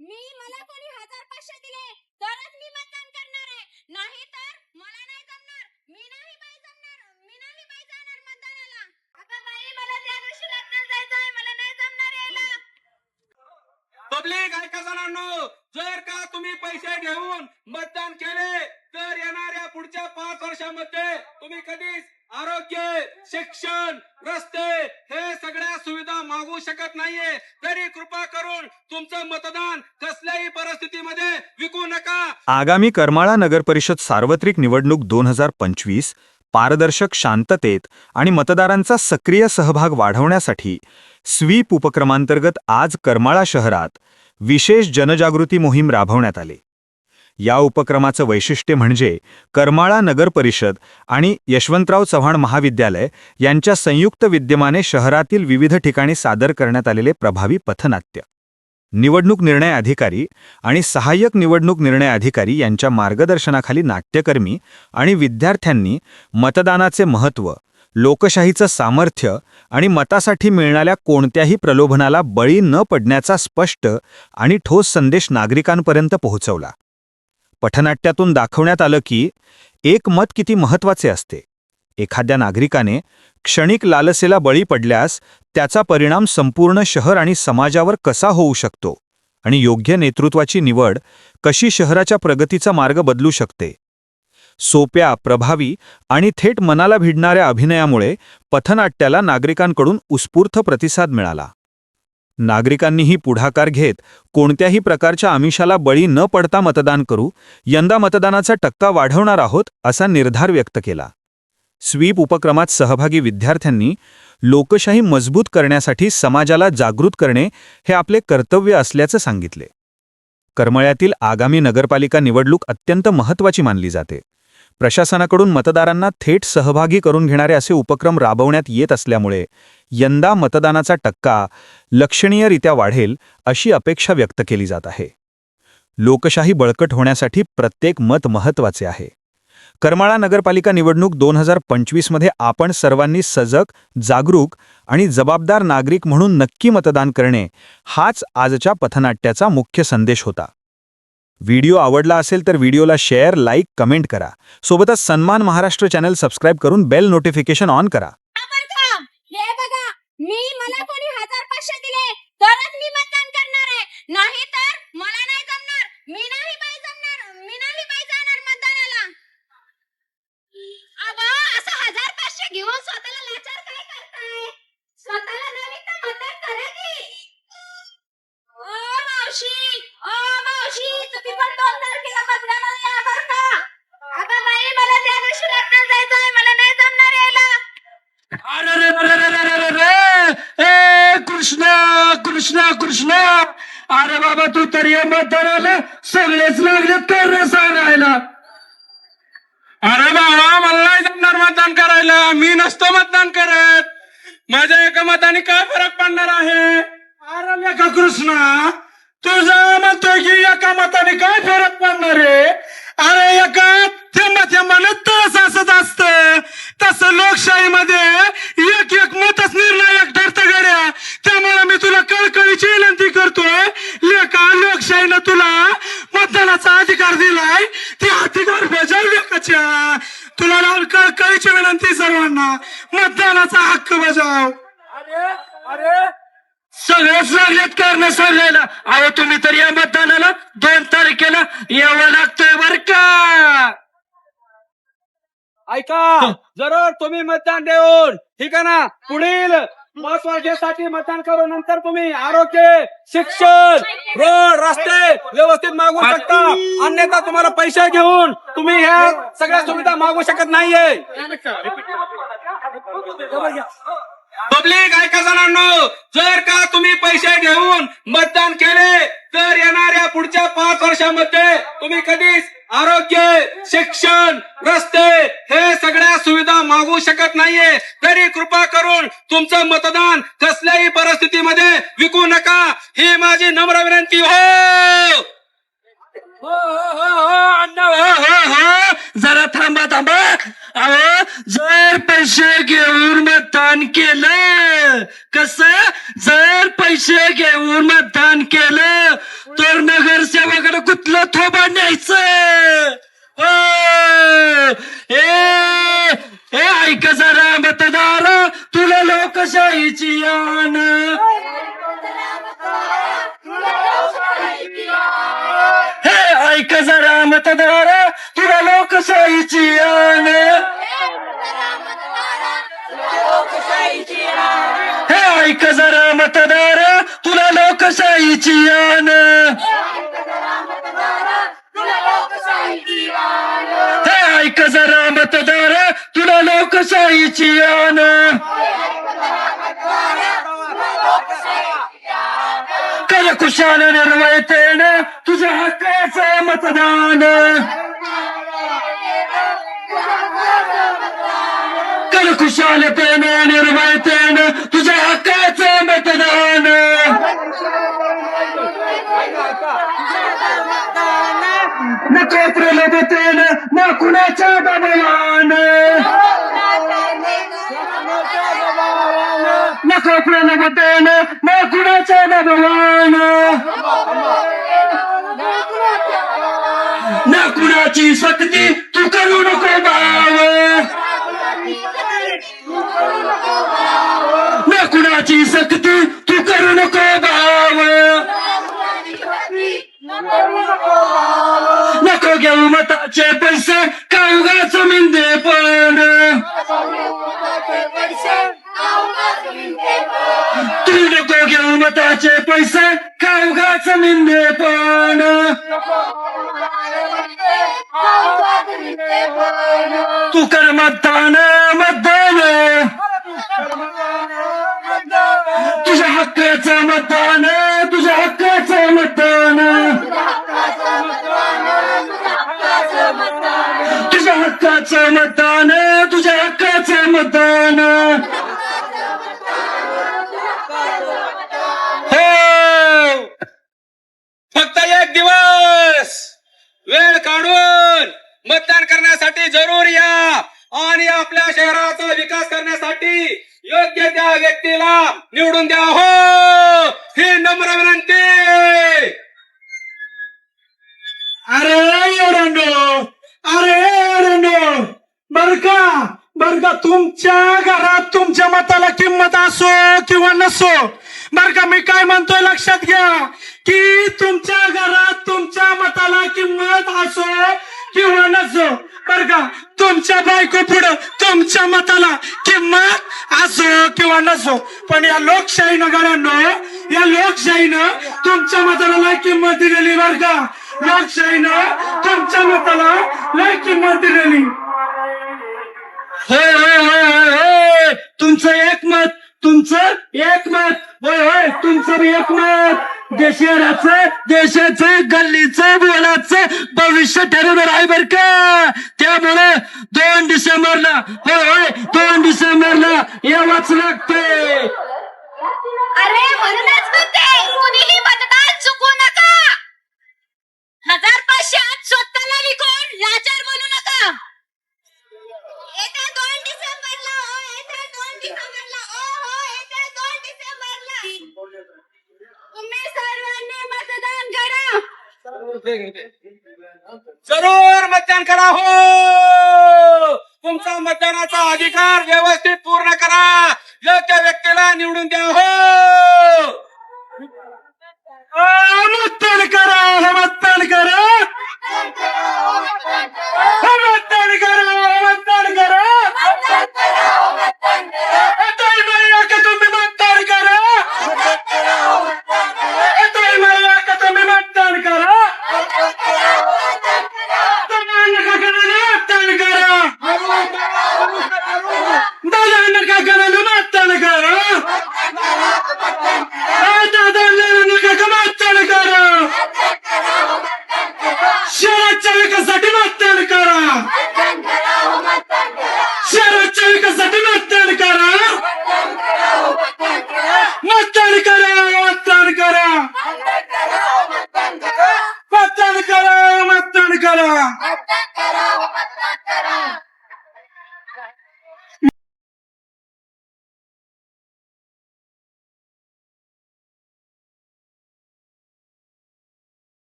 मी मला कोणी हजार पाचशे दिले तरच मी मतदान करणार आहे. नाही तर मला नाही जमणार. मी नाही बाई जमणार. मी नाही बाई जाणार मतदानाला. अगं बाई मला त्या दिवशी लग्नाला जायचं आहे. मला नाही जमणार यायला. पब्लिक ऐका जणांनो. जर का तुम्ही पैसे घेऊन मतदान केले तर येणाऱ्या पुढच्या पाच वर्षामध्ये तुम्ही कधीच आरोग्य शिक्षण रस्ते हे सगळ्या सुविधा मागू शकत नाहीये. तरी कृपा करून तुमचं मतदान कसल्याही परिस्थितीमध्ये विकू नका. आगामी करमाळा नगर परिषद सार्वत्रिक निवडणूक दोन हजार पंचवीस पारदर्शक शांततेत आणि मतदारांचा सक्रिय सहभाग वाढवण्यासाठी स्वीप उपक्रमांतर्गत आज करमाळा शहरात विशेष जनजागृती मोहीम राबवण्यात आली. या उपक्रमाचं वैशिष्ट्य म्हणजे करमाळा नगर परिषद आणि यशवंतराव चव्हाण महाविद्यालय यांच्या संयुक्त विद्यमाने शहरातील विविध ठिकाणी सादर करण्यात आलेले प्रभावी पथनाट्य. निवडणूक निर्णय अधिकारी आणि सहाय्यक निवडणूक निर्णय अधिकारी यांच्या मार्गदर्शनाखाली नाट्यकर्मी आणि विद्यार्थ्यांनी मतदानाचे महत्त्व लोकशाहीचं सामर्थ्य आणि मतासाठी मिळणाऱ्या कोणत्याही प्रलोभनाला बळी न पडण्याचा स्पष्ट आणि ठोस संदेश नागरिकांपर्यंत पोहोचवला. पठनाट्यातून दाखवण्यात आलं की एक मत किती महत्त्वाचे असते. एखाद्या नागरिकाने क्षणिक लालसेला बळी पडल्यास त्याचा परिणाम संपूर्ण शहर आणि समाजावर कसा होऊ शकतो आणि योग्य नेतृत्वाची निवड कशी शहराच्या प्रगतीचा मार्ग बदलू शकते? सोप्या प्रभावी आणि थेट मनाला भिडणाऱ्या अभिनयामुळे पथनाट्याला नागरिकांकडून उत्स्फूर्त प्रतिसाद मिळाला. नागरिकांनीही पुढाकार घेत कोणत्याही प्रकारच्या आमिषाला बळी न पडता मतदान करू यंदा मतदानाचा टक्का वाढवणार आहोत असा निर्धार व्यक्त केला. स्वीप उपक्रमात सहभागी विद्यार्थ्यांनी लोकशाही मजबूत करण्यासाठी समाजाला जागृत करणे हे आपले कर्तव्य असल्याचं सांगितले. करमळ्यातील आगामी नगरपालिका निवडणूक अत्यंत महत्त्वाची मानली जाते. प्रशासनाकडून मतदारांना थेट सहभागी करून घेणारे असे उपक्रम राबवण्यात येत असल्यामुळे यंदा मतदानाचा टक्का लक्षणीयरित्या वाढेल अशी अपेक्षा व्यक्त केली जात आहे. लोकशाही बळकट होण्यासाठी प्रत्येक मत महत्त्वाचे आहे. करमाळा नगरपालिका निवडणूक दोन हजार पंचवीसमध्ये आपण सर्वांनी सजग जागरूक आणि जबाबदार नागरिक म्हणून नक्की मतदान करणे हाच आजच्या पथनाट्याचा मुख्य संदेश होता. व्हिडिओ आवडला असेल तर व्हिडिओला शेअर लाईक कमेंट करा. सोबतच सन्मान महाराष्ट्र चॅनल सबस्क्राईब करून बेल नोटिफिकेशन ऑन करा. हे बघा मी मला कोणी हजार पाचशे दिले तरच मी मतदान करणार आहे. नाही तर मला नाही जमणार. मी नाही बाई जमणार. मी नाही बाई जाणार मतदानाला. असं हजार पाचशे घेऊन स्वतःला लाचार कृष्ण. अरे बाबा तू तरी मतदानाला सगळेच लागले तर सांगायला. अरे बाबा मला नाही जमणार मतदान करायला. मी नसतो मतदान करत. माझ्या एका मताने काय फरक पडणार आहे? अरे लेखा कृष्णा. तुझ म्हणतोय की एका मताने काय फरक पडणार आहे अरे एका थेंब थेंबानं तस असत असत तसं लोकशाहीमध्ये एक एक मतच निर्णायक ठरतं गड्या त्यामुळे मी तुला कळकळीची विनंती करतोय लेखा लोकशाहीनं तुला मतदानाचा अधिकार दिलाय ते अधिकार बजाव लेखाच्या तुला लावून कळकळीची विनंती सर्वांना. मतदानाचा हक्क बजाव. अरे अरे. सगळेच लागलेत करणं सांगायला अहो तुम्ही तर या मतदानाला दोन तारखेला यावं लागतंय बर का? ऐका जरूर तुम्ही मतदान देऊन. ठीक आहे ना? पुढील पाच वर्षासाठी मतदान करू नंतर तुम्ही आरोग्य शिक्षण रोड रस्ते व्यवस्थित मागू शकता. अन्यथा तुम्हाला पैसे घेऊन तुम्ही ह्या सगळ्या सुविधा मागू शकत नाहीये. पब्लिक ऐका जणांनो जर का तुम्ही पैसे घेऊन मतदान केले तर येणाऱ्या पुढच्या पाच वर्षामध्ये तुम्ही कधीच आरोग्य शिक्षण रस्ते हे शकत नाहीये. तरी कृपा करून तुमचं मतदान कसल्याही परिस्थितीमध्ये विकू नका. ही माझी नम्र विनंती. हो हो हो हो अण्णा हो हो हो जरा थांबा थांबा अहो जर पैसे घेऊन मतदान केलं कस जर पैसे घेऊन मतदान केलं तर कुठलं थोबा न्यायचं ओ, ए ए ऐक जरा मतदार तुला लोकशाहीची आन हे ऐक जरा मतदार तुला लोकशाहीची आन हे ऐक जरा मतदार तुला लोकशाहीची आन हे ऐक जरा मतदार तुला लोकशाहीची आण कर कुशाल निर्वयतेनं तुझ्या हक्काचं मतदान कर कुशालतेनं निर्वयतेनं तुझ्या हक्काचं मतदान नको प्रलभतेनं ना कुणाच्या दबावान नको प्रलभतेनं ना कुणाच्या दबावान सक्ती तू करू नको बाव ना कुणाची सक्ती तू करू नको बाव नको घेऊ मताचे पैसे काळगाच मिंदे पण तू नको घेऊ मताचे पैसे काळगाच मिंदे पण तू कर मतदान मतदान तुझ्या हक्काचं मतदान तुझ्या हक्काचं मतदान तुझ्या हक्काचं मतदान तुझ्या हक्काचं मतदान. करण्यासाठी जरूर या आणि आपल्या शहराचा विकास करण्यासाठी योग्य त्या व्यक्तीला निवडून द्या हो. ही नम्र विनंती. अरे रंडो अरे रंडो. बर का बर का तुमच्या घरात तुमच्या मताला किंमत असो किंवा नसो. बर का मी काय म्हणतोय लक्षात घ्या की तुमच्या घरात तुमच्या मताला किंमत असो किंवा नसो. बर का तुमच्या बायको पुढं तुमच्या मताला किंमत असो किंवा नसो पण या लोकशाहीनं घरांनो या लोकशाहीनं तुमच्या मताला लय किंमत दिलेली बर का. लोकशाहीनं तुमच्या मताला लय किंमत दिलेली. होय होय होय होय होय. तुमचं एक मत तुमचं एक मत होय होय तुमचं बी एक मत देशाचं देशाचं गल्लीचं बोलाचं भविष्य ठरवणार आहे बर का. त्यामुळे दोन डिसेंबरला होय होय दोन डिसेंबरला यावंच लागते अरे म्हणूनच म्हणते कोणीही मतदान चुकू नका. हजार पाचशे आत स्वतःला विकून लाचार बनू नका येत्या दोन डिसेंबरला हो येत्या दोन डिसेंबरला ओ हो येत्या दोन डिसेंबरला तुम्ही सर्वांनी मतदान करा जरूर मतदान करा हो! तुमचा मतदानाचा अधिकार व्यवस्थित पूर्ण करा! योग्य